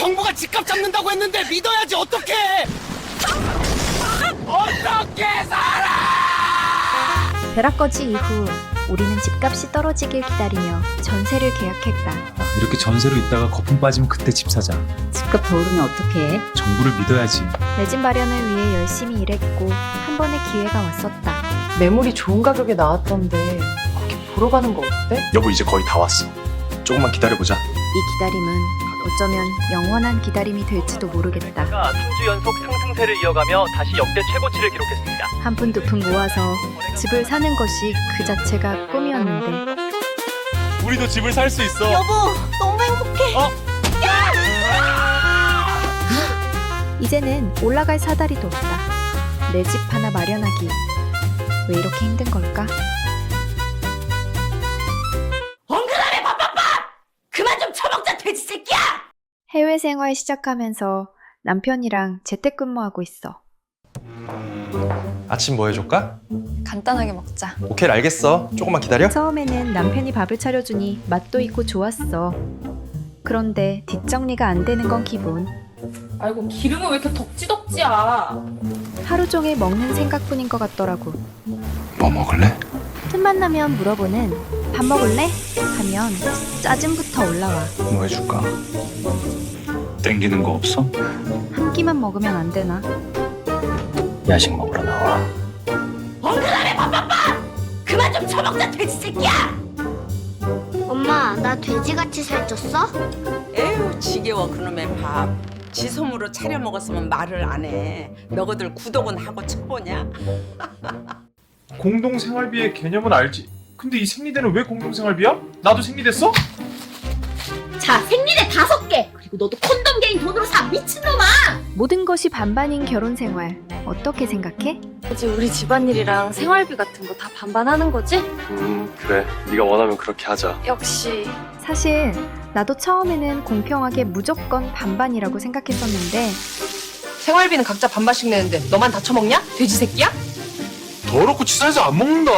정부가 집값 잡는다고 했는데 믿어야지 어떡해 어떻게 살아 벼락거지 이후 우리는 집값이 떨어지길 기다리며 전세를 계약했다. 이렇게 전세로 있다가 거품 빠지면 그때 집 사자. 집값 더 오르면 어떡해? 정부를 믿어야지. 내 집 마련을 위해 열심히 일했고 한 번의 기회가 왔었다. 매물이 좋은 가격에 나왔던데 거기 보러 가는 거 어때? 여보 이제 거의 다 왔어. 조금만 기다려보자. 이 기다림은 어쩌면 영원한 기다림이 될지도 모르겠다. 가 3주 연속 상승세를 이어가며 다시 역대 최고치를 기록했습니다. 한 푼 두 푼 모아서 집을 사는 것이 그 자체가 꿈이었는데 우리도 집을 살 수 있어. 여보, 너무 행복해. 이제는 올라갈 사다리도 없다. 내 집 하나 마련하기 왜 이렇게 힘든 걸까? 해외 생활 시작하면서 남편이랑 재택근무하고 있어. 아침 뭐 해줄까? 간단하게 먹자. 오케이 알겠어. 조금만 기다려. 처음에는 남편이 밥을 차려주니 맛도 있고 좋았어. 그런데 뒷정리가 안 되는 건 기본. 아이고 기름은 왜 이렇게 덕지덕지야? 하루 종일 먹는 생각뿐인 것 같더라고. 뭐 먹을래? 틈만 나면 물어보는 밥 먹을래? 하면 짜증부터 올라와. 뭐 해줄까? 땡기는 거 없어? 한 끼만 먹으면 안 되나? 야식 먹으러 나와. 엉근하네 밥밥밥! 그만 좀 처먹자 돼지 새끼야! 엄마, 나 돼지같이 살쪘어? 에휴 지겨워 그놈의 밥. 지 손으로 차려 먹었으면 말을 안 해. 너희들 구독은 하고 척보냐? 공동생활비의 개념은 알지. 근데 이 생리대는 왜 공동생활비야? 나도 생리됐어? 자, 생리대 다섯 개! 그리고 너도 콘돔 개인 돈으로 사, 미친놈아! 모든 것이 반반인 결혼 생활 어떻게 생각해? 이제 우리 집안일이랑 생활비 같은 거 다 반반하는 거지? 음 그래. 네가 원하면 그렇게 하자. 역시 사실 나도 처음에는 공평하게 무조건 반반이라고 생각했었는데 생활비는 각자 반반씩 내는데 너만 다 처먹냐? 돼지 새끼야? 더럽고 치사해서 안 먹는다.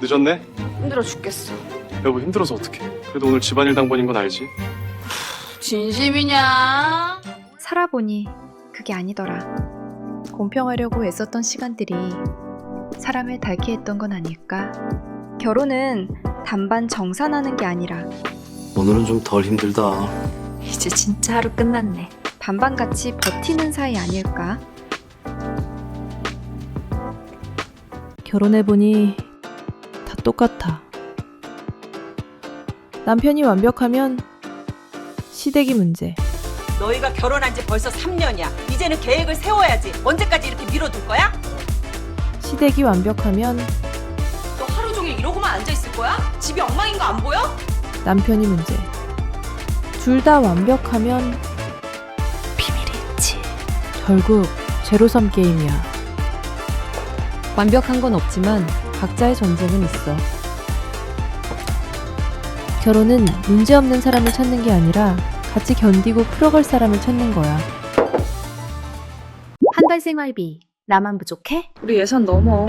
늦었네. 힘들어 죽겠어. 여보 힘들어서 어떡해. 그래도 오늘 집안일 당번인 건 알지? 진심이냐? 살아보니 그게 아니더라. 공평하려고 애썼던 시간들이 사람을 닳게 했던 건 아닐까? 결혼은 단반 정산하는 게 아니라 오늘은 좀 덜 힘들다 이제 진짜 하루 끝났네. 반반같이 버티는 사이 아닐까? 결혼해보니 다 똑같아. 남편이 완벽하면 시댁이 문제. 너희가 결혼한 지 벌써 3년이야. 이제는 계획을 세워야지. 언제까지 이렇게 미뤄둘 거야? 시댁이 완벽하면 너 하루 종일 이러고만 앉아 있을 거야? 집이 엉망인 거 안 보여? 남편이 문제. 둘 다 완벽하면 비밀이 있지. 결국 제로섬 게임이야. 완벽한 건 없지만 각자의 전쟁은 있어. 결혼은 문제 없는 사람을 찾는 게 아니라 같이 견디고 풀어갈 사람을 찾는 거야. 한 달 생활비 나만 부족해? 우리 예산 넘어.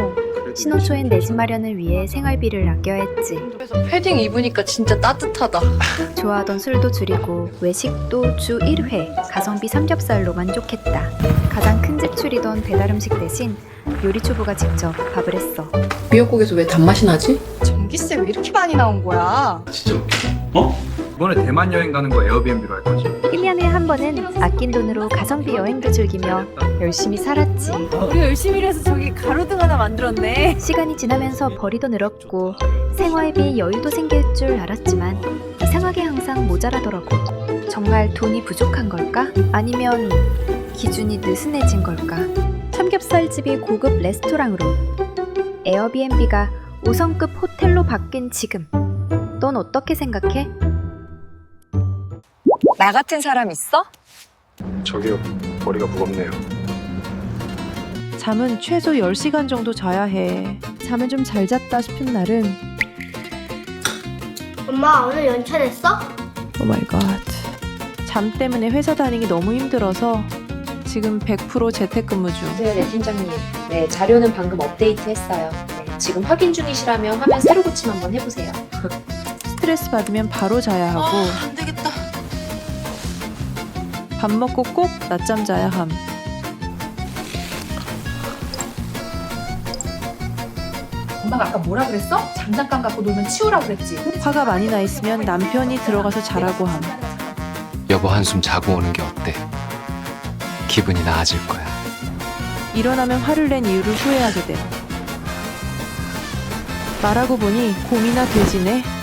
신혼 초엔 내 집 마련을 위해 생활비를 아껴야 했지. 그래서 패딩 입으니까 진짜 따뜻하다. 좋아하던 술도 줄이고 외식도 주 1회 가성비 삼겹살로 만족했다. 가장 큰 지출이던 배달 음식 대신 요리 초보가 직접 밥을 했어. 미역국에서 왜 단맛이 나지? 전기세 왜 이렇게 많이 나온 거야? 진짜 웃겨. 어? 이번에 대만 여행 가는 거 에어비앤비로 할 거지? 1년에 한 번은 아낀 돈으로 가성비 여행도 즐기며 열심히 살았지. 우리 열심히 일해서 저기 가로등 하나 만들었네. 시간이 지나면서 벌이도 늘었고 생활비 여유도 생길 줄 알았지만 이상하게 항상 모자라더라고. 정말 돈이 부족한 걸까? 아니면 기준이 느슨해진 걸까? 삼겹살집이 고급 레스토랑으로 에어비앤비가 5성급 호텔로 바뀐 지금 넌 어떻게 생각해? 나 같은 사람 있어? 저기요. 머리가 무겁네요. 잠은 최소 10시간 정도 자야 해. 잠을 좀 잘 잤다 싶은 날은 엄마, 오늘 연차 냈어? 오 마이 갓. 잠 때문에 회사 다니기 너무 힘들어서 지금 100% 재택근무 중. 네, 팀장님. 네, 자료는 방금 업데이트했어요. 네, 지금 확인 중이시라면 화면 새로 고침 한번 해보세요. 스트레스 받으면 바로 자야 하고 안 되겠다. 밥 먹고 꼭 낮잠 자야 함. 엄마가 아까 뭐라 그랬어? 장난감 갖고 놀면 치우라 그랬지. 화가 많이 나 있으면 남편이 들어가서 자라고 함. 여보 한숨 자고 오는 게 어때? 기분이 나아질 거야. 일어나면 화를 낸 이유를 후회하게 됨. 말하고 보니 곰이나 돼지네